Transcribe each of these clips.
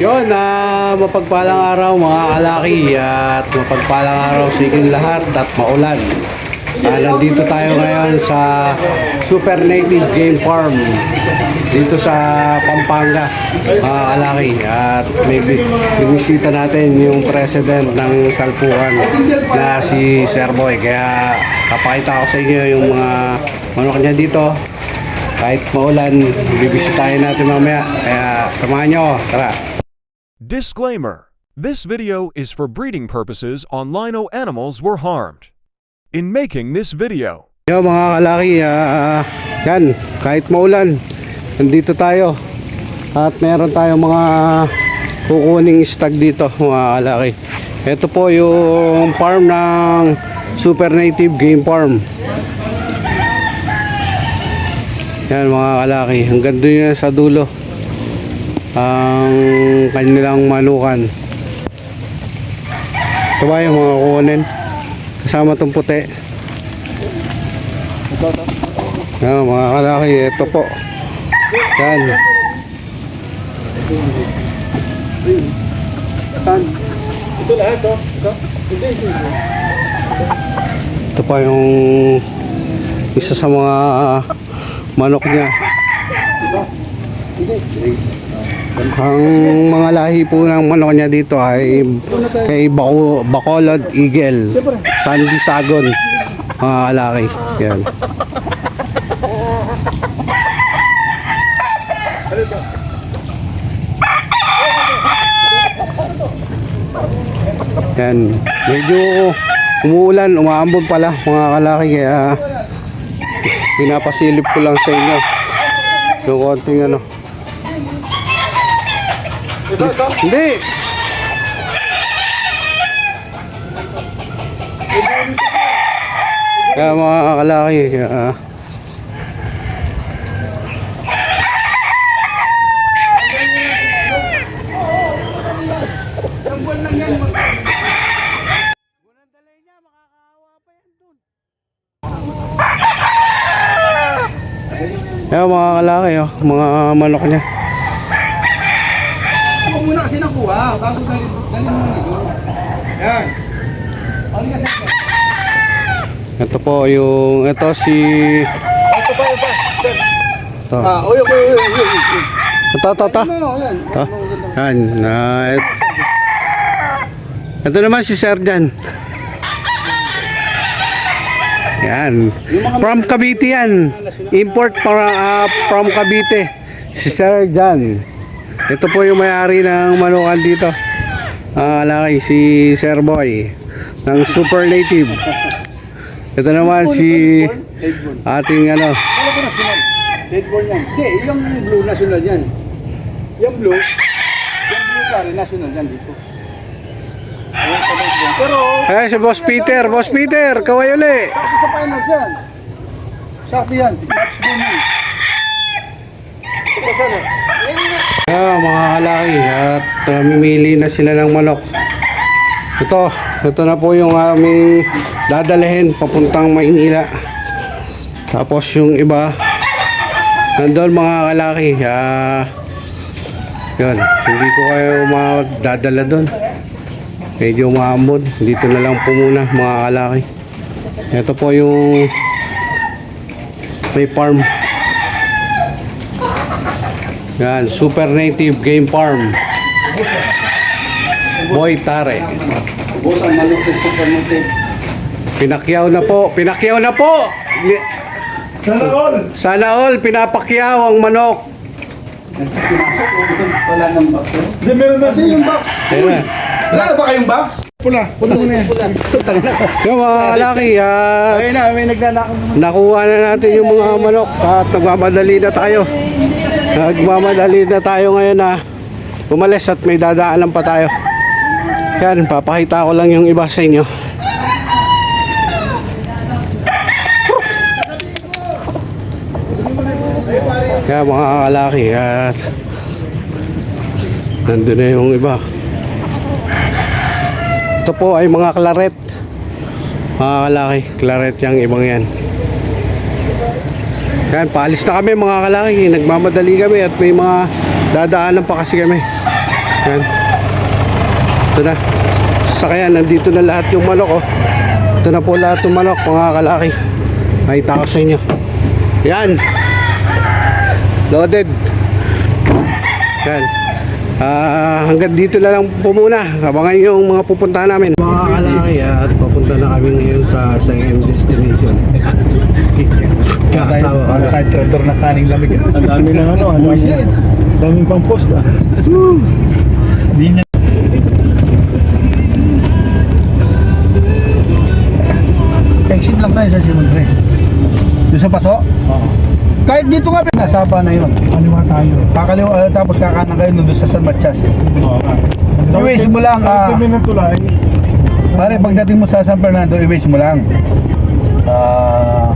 Yun, na mapagpalang araw mga kalaki at mapagpalang araw sa inyong lahat at maulan. Ah, nandito tayo ngayon sa Super Native Game Farm dito sa Pampanga mga kalaki. At may bi- binisita natin yung president ng Salpukan na si Sir Boy. Kaya kapakita ko sa inyo yung mga manok niya dito kahit maulan bibisitahin natin mamaya kaya samahan nyo tara Disclaimer This video is for breeding purposes on lino animals were harmed. In making this video, Yo mga kalaki, ah, yan, kahit maulan, nandito tayo. At meron tayong mga kukuning stag dito mga kalaki. Ito po yung farm ng Super Native Game Farm. Yan mga kalaki, hanggang doon yan sa dulo. Ang kanilang manukan. Ito ba yung mga kukunin? Kasama tong puti. Yan mga kalaki, ito po. Yan. Ito lahat, oh. Ito. Hindi. Ito pa yung isa sa mga manok niya. Ang mga lahi po ng manok niya dito ay kay Bako, Bacolod Eagle, Sandy Sagon, mga kalaki. Yan. Yan. Medyo umuulan, umaambon pala mga kalaki kaya pinapasilip ko lang sa inyo yung konting ano. Ito, ito. Hindi! Kaya mga kalaki, ah, kaya mga kalaki, oh, mga manok niya. Ako muna kasi nakuha, bago galing mo nito. Yan. Ano ka sa Ito po yung, ito si, Ito pa, ito ito, Ah, uy, uy, uy, uy, uy. ito, ito, ito. Ano, yan. Ah, ito naman si Sir Jan. Yan. From Cavite yan. Import para, ah, from Cavite. Si Sir Jan. Ito po yung may-ari ng manukan dito. Ah, laki si Sir Boy ng Super Native. Ito naman si ating ano, Ano ko national? Deadborn yan. Hindi, yung blue national yan. Yung blue, yung blue pare national yan dito. Ayan. Pero, eh si Boss Peter, Boss Peter, kaway uli. sa finals yan. Sabi yan, match booming. Ah, mga kalaki at uh, mimili na sila ng manok. Ito, ito na po yung aming dadalhin papuntang Maynila. Tapos yung iba nandoon mga kalaki. Ah, yun, hindi ko kayo madadala doon. Medyo maambon. Dito na lang po muna mga kalaki. Ito po yung may farm. Yan, Super Native Game Farm. Boy Tare. Pinakyaw na po, pinakyaw na po. Sana all! Sana all pinapakyaw ang manok. Wala nang box. Hindi, meron na. Kasi yung box. Ayun na. Wala na ba kayong box? Pula. Pula mo na yan. Pula. Yung mga kalaki, ah, Ayun na, may nagnanakaw naman. nakuha na natin yung mga manok at nagmamadali na tayo. Nagmamadali na tayo ngayon na umalis at may dadaanan pa tayo. Yan, papakita ko lang yung iba sa inyo. Kaya mga kalaki at nandun na yung iba. Po ay mga klaret. Mga kalaki, klaret yung ibang yan. Yan, paalis na kami mga kalaki. Nagmamadali kami at may mga dadaanan pa kasi kami. Yan. Ito na. Sakayan, nandito na lahat yung manok oh. Ito na po lahat yung manok mga kalaki. Makita ko sa inyo. Yan. Loaded. Yan. Ah, hanggang dito na lang po muna. Abangan yung mga pupuntahan namin. Mga kalaki at papunta na kami ngayon sa second destination. Kakatawa ka. Kahit tractor na kaning lamig. Ang dami na ano, ano siya. Daming pang post ah. Hindi na. Exit lang tayo sa Simon Pre. Doon sa paso? Oo. Kahit dito nga, nasapa na yun. Kaliwa tayo. Kakaliwa, ah, tapos kakanan kayo doon sa San Matias. Oo. I-waste mo lang. ah, Kami ng tulay. Pare, pagdating mo sa San Fernando, i-waste mo lang. Ah,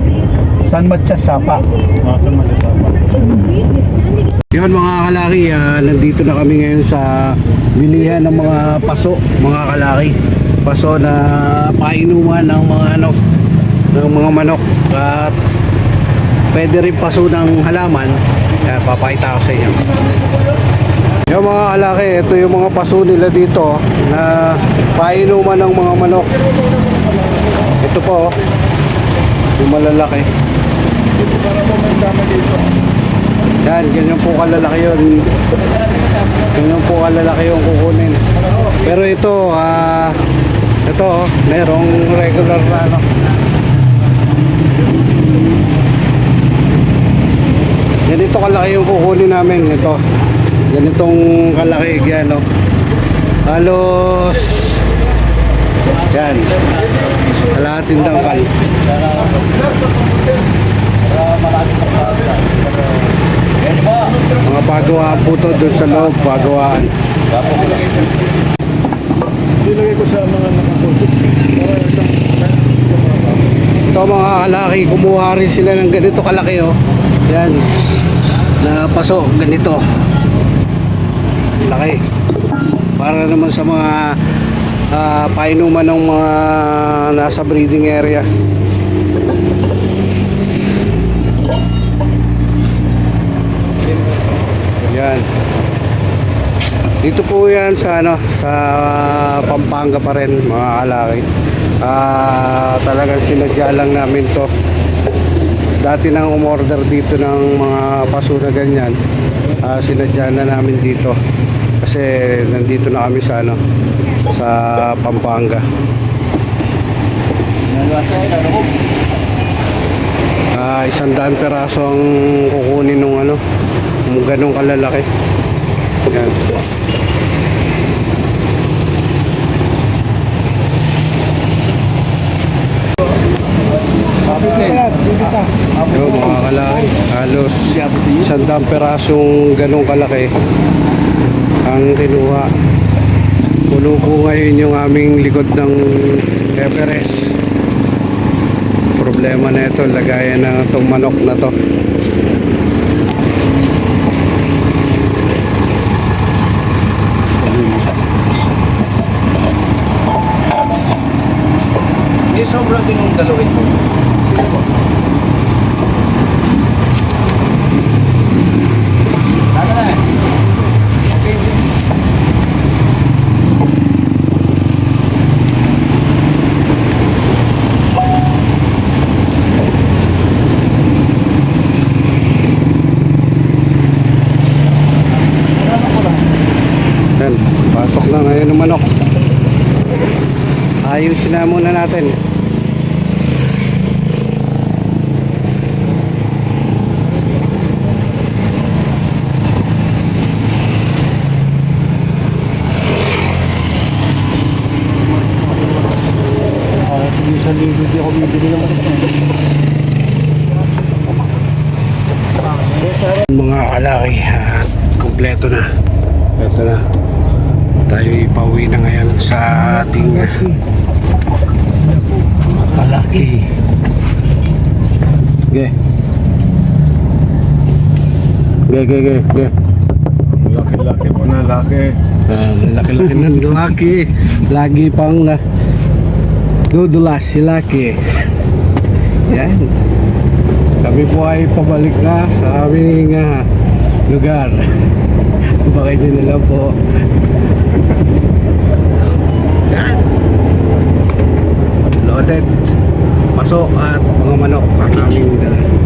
San Matias Sapa. Ah, saan magkasama? Yun mga kalaki, ah, nandito na kami ngayon sa bilihan ng mga paso, mga kalaki. Paso na painuman ng mga ano, ng mga manok at pwede rin paso ng halaman. Yan, papakita ko sa inyo. Yung mga kalaki, ito yung mga paso nila dito na painuman ng mga manok. Ito po, yung malalaki. Yan, ganyan po kalalaki yun. Ganyan po kalalaki yung kukunin. Pero ito, ah, ito, oh, merong regular na ano. Ganito kalaki yung kukunin namin. Ito, ganitong kalaki yan, oh. Halos, yan, kalahating dangkal. Mga pagawaan po to doon sa loob, pagawaan. Ilagay ko sa mga isang... Ito mga kalaki, kumuha rin sila ng ganito kalaki oh. Yan. Na paso, ganito. Laki. Para naman sa mga ah, painuman ng mga nasa breeding area. Yan. Dito po yan sa ano, sa Pampanga pa rin mga kalaki. Ah, talagang sinadya lang namin to. Dati nang umorder dito ng mga paso na ganyan. Ah, sinadya na namin dito. Kasi nandito na kami sa ano, sa Pampanga. Ah, isang daan peraso ang kukunin nung ano, ganong kalalaki. Yan. Yo, mga kalaki, halos isang daang perasong ganong kalaki ang kinuha. Puno po ngayon yung aming likod ng Everest. Problema na ito, lagayan na itong manok na to. May sobrang din yung dalawin mo. Yan, pasok na ngayon ng manok. Ayusin na muna natin. Ah, isang linggo di. Mga kalaki, at kompleto na. Ito na. Tayo ipauwi na ngayon sa ating ah, kalaki. Ge. Ge, ge, ge, ge. Laki-laki po na laki. Ah, laki-laki ng laki. Lagi pang uh, dudulas si laki. Yan. Kami po ay pabalik na sa aming ah, lugar baka hindi nila po. Yan. Loaded. Paso at mga manok ang aming dala.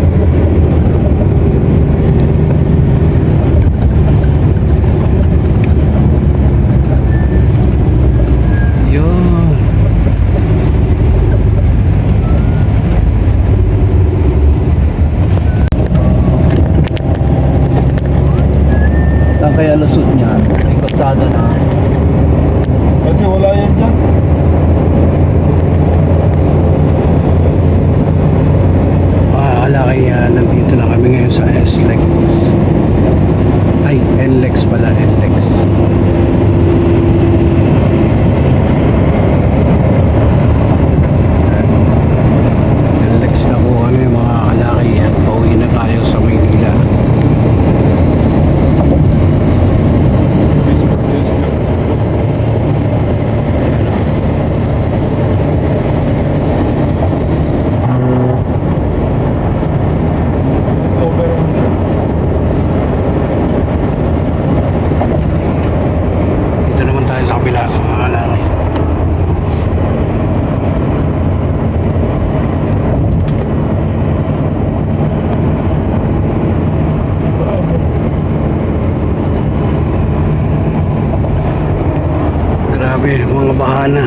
Mga bahana.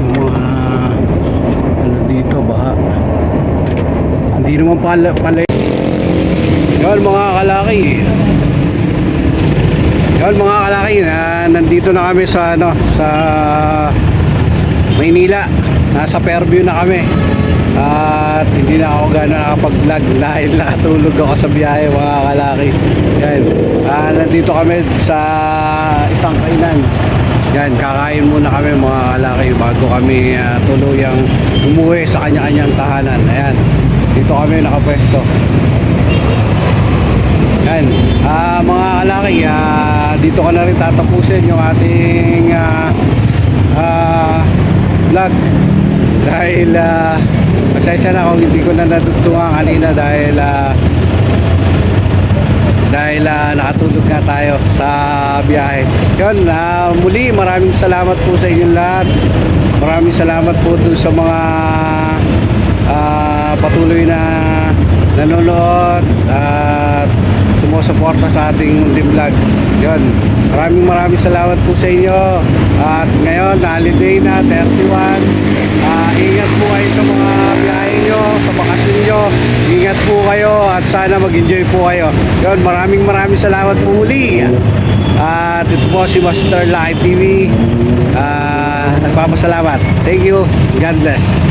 Yung mga ano dito, baha. Hindi naman pala pala. Yun mga kalaki. Yun mga kalaki na nandito na kami sa ano sa Maynila. Nasa Fairview na kami. At hindi na ako gano'n nakapag-vlog dahil nakatulog ako sa biyahe mga kalaki. Yan. Ah, nandito kami sa isang kainan. Yan, kakain muna kami mga kalaki bago kami ah, tuluyang umuwi sa kanya-kanyang tahanan. Ayan. Dito kami nakapwesto. Yan. Ah, mga kalaki, ah, dito ka na rin tatapusin yung ating ah, ah, vlog. Dahil ah, pasensya na kung hindi ko na natutungan kanina dahil ah, dahil ah, nakatulog nga tayo sa biyahe. Yun, ah, muli maraming salamat po sa inyong lahat. Maraming salamat po dun sa mga ah, patuloy na nanonood at sumusuporta sa ating munting vlog. Yun, maraming maraming salamat po sa inyo. At ngayon, holiday na, 31. Ah, ingat po kayo sa mga biyahe nyo, sa bakasyon nyo. Ingat po kayo at sana mag-enjoy po kayo. Yun, maraming maraming salamat po muli. At ito po si Master Live TV. Ah, nagpapasalamat. Thank you. God bless.